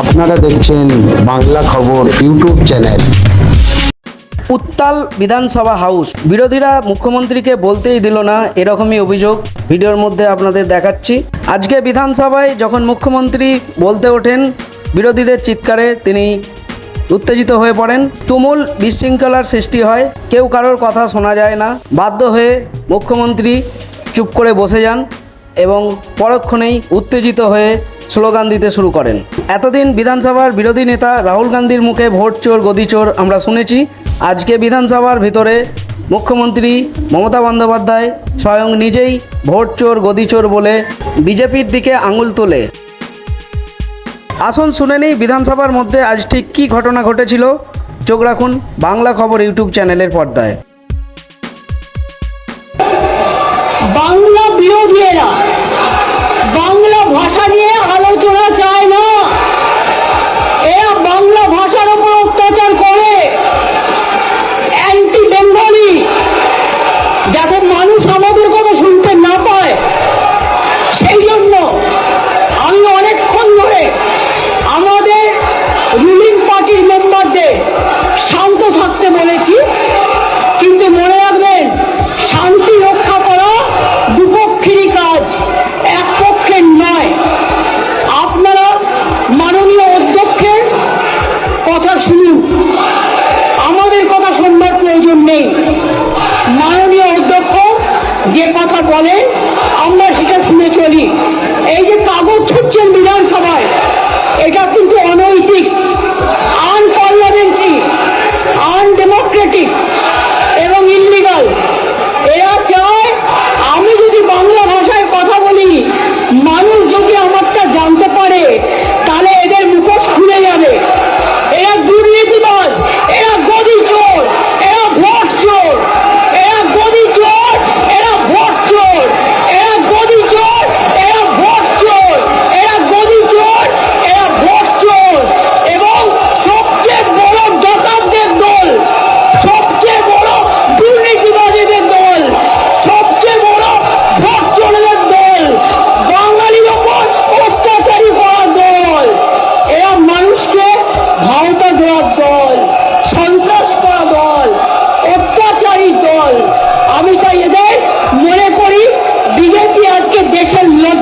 আপনারা দেখছেন বাংলা খবর ইউটিউব চ্যানেল। উত্তাল বিধানসভা হাউস। বিরোধীরা মুখ্যমন্ত্রীকে বলতেই দিল না, এরকমই অভিযোগ ভিডিওর মধ্যে আপনাদের দেখাচ্ছি। আজকে বিধানসভায় যখন মুখ্যমন্ত্রী বলতে ওঠেন বিরোধীদের চিৎকারে তিনি উত্তেজিত হয়ে পড়েন। তুমুল বিশৃঙ্খলার সৃষ্টি হয়। কেউ কারোর কথা শোনা যায় না। বাধ্য হয়ে মুখ্যমন্ত্রী চুপ করে বসে যান এবং পরক্ষণেই উত্তেজিত হয়ে স্লোগান দিতে শুরু করেন। এতদিন বিধানসভার বিরোধী নেতা রাহুল গান্ধীর মুখে ভোট চোর, গদি চোর আমরা শুনেছি। আজকে বিধানসভার ভিতরে মুখ্যমন্ত্রী মমতা বন্দ্যোপাধ্যায় স্বয়ং নিজেই ভোট চোর, গদি চোর বলে বিজেপির দিকে আঙুল তোলে। আসুন শুনে নিই বিধানসভার মধ্যে আজ ঠিক কী ঘটনা ঘটেছিল। চোখ রাখুন বাংলা খবর ইউটিউব চ্যানেলের পর্দায়। বাংলা বিরোধীরা, বাংলা ভাষা নিয়ে শান্ত থাকতে বলেছি, কিন্তু মনে রাখবেন, শান্তি রক্ষা করা দুপক্ষেরই কাজ, এক পক্ষের নয়। আপনারা মাননীয় অধ্যক্ষের কথা শুনুন। আমাদের কথা শুনবার প্রয়োজন নেই। মাননীয় অধ্যক্ষ যে কথা বলেন আমরা সেটা শুনে চলি। এই যে কাগজ ছুটছেন বিধানসভায়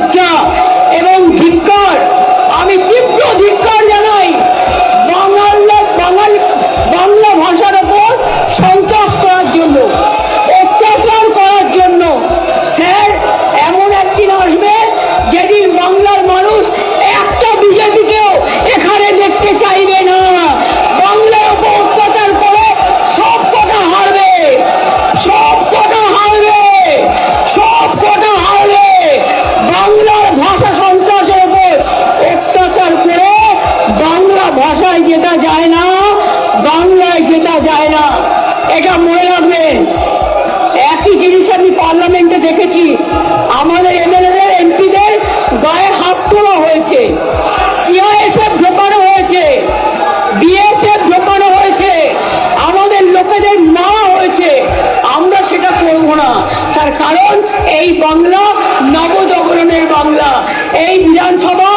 叫 দেখেছি। আমাদের এমএলএদের এমপিদের গায়ে হাত তোলা হয়েছে। সিআইএসএফ ঢোকানো হয়েছে। বিএসএফ ঢোকানো হয়েছে। আমাদের লোকেদের মারা হয়েছে। আমরা সেটা করব না। তার কারণ এই বাংলা নবজাগরণের বাংলা, এই বিধানসভা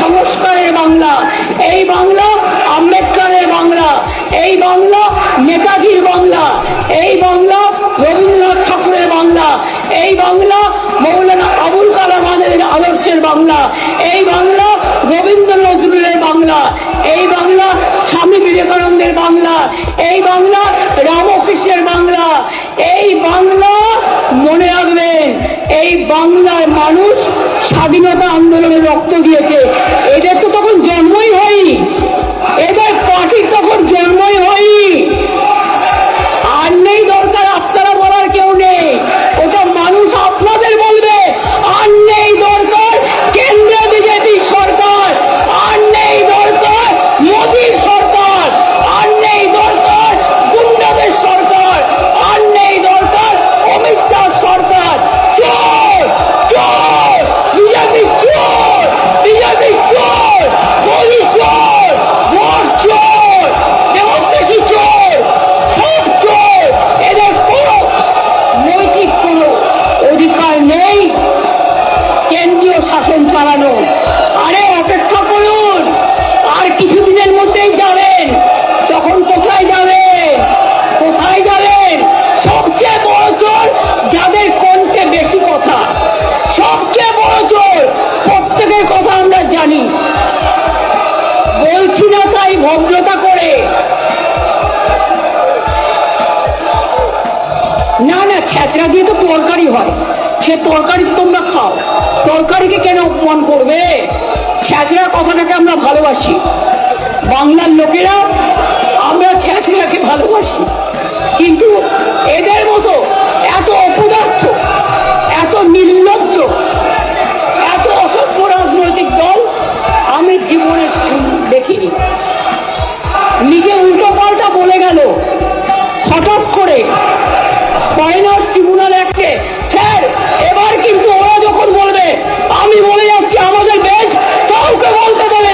সংস্কারের বাংলা, এই বাংলা আম্বেদকরের বাংলা, এই বাংলা নেতাজির বাংলা, এই বাংলা এই বাংলা মৌলানা আবুল কালাম আজাদের আদর্শের বাংলা। এই বাংলা রবীন্দ্র নজরুলের বাংলা। এই বাংলা স্বামী বিবেকানন্দের বাংলা। এই বাংলা রামকৃষ্ণের বাংলা। এই বাংলা মনে রাখবেন, এই বাংলায় মানুষ স্বাধীনতা আন্দোলনে রক্ত দিয়েছে। এদের তো তখন জন্মই হয়নি। এদের দাঁড়ানো আরে, অপেক্ষা করুন। আর কিছুদিনের মধ্যেই যাবেন। তখন কোথায় যাবেন? কোথায় যাবেন? সবচেয়ে বড় চোর যাদের কণ্ঠে বেশি কথা। সবচেয়ে বড় চোর প্রত্যেকের কথা আমরা জানি। বলছি না তাই ভদ্রতা করে। না না, ছ্যাঁচড়া দিয়ে তো তরকারি হয়। সে তরকারি তোমরা খাও। তরকারিকে কেন অপমান করবে? ছ্যাঁচড়া কথাটাকে আমরা ভালোবাসি। বাংলার লোকেরা আমরা ছ্যাঁচড়াকে ভালোবাসি। কিন্তু এদের মতো এত অপদার্থ, এত নির্লজ্জ, এত অসভ্য রাজনৈতিক দল আমি জীবনে দেখিনি। নিজে উল্টো পাল্টা বলে গেল। হঠাৎ করে ফাইনান্স ট্রিবুনাল অ্যাক্টে এবার কিন্তু ওরা যখন বলবে আমি বলে যাচ্ছি আমাদের বেঞ্চ কাউকে বলতে দেবে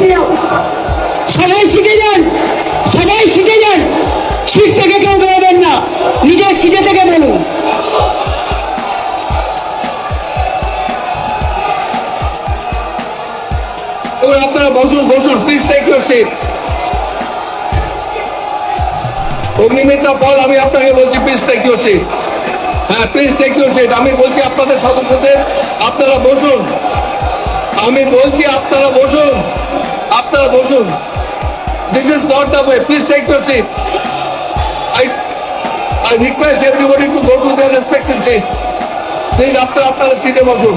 শিখে সবাই শিখে যান, সবাই শিখে যান। সিট থেকে কেউ বেরোবেন না, নিজের সিটে থেকে বলুন। আপনারা বসুন বসুন please take your seat Agnimitra Paul, আমি আপনাকে বলছি প্লিজ টেক ইউর সিট হ্যাঁ প্লিজ টেক ইউর সিট আমি বলছি আপনাদের সদস্যদের আপনারা বসুন। আমি বলছি আপনারা বসুন। বসুন। This is not the way please take your seat I I request everybody to go to their respective seats please আপনারা আপনারা সিটে বসুন।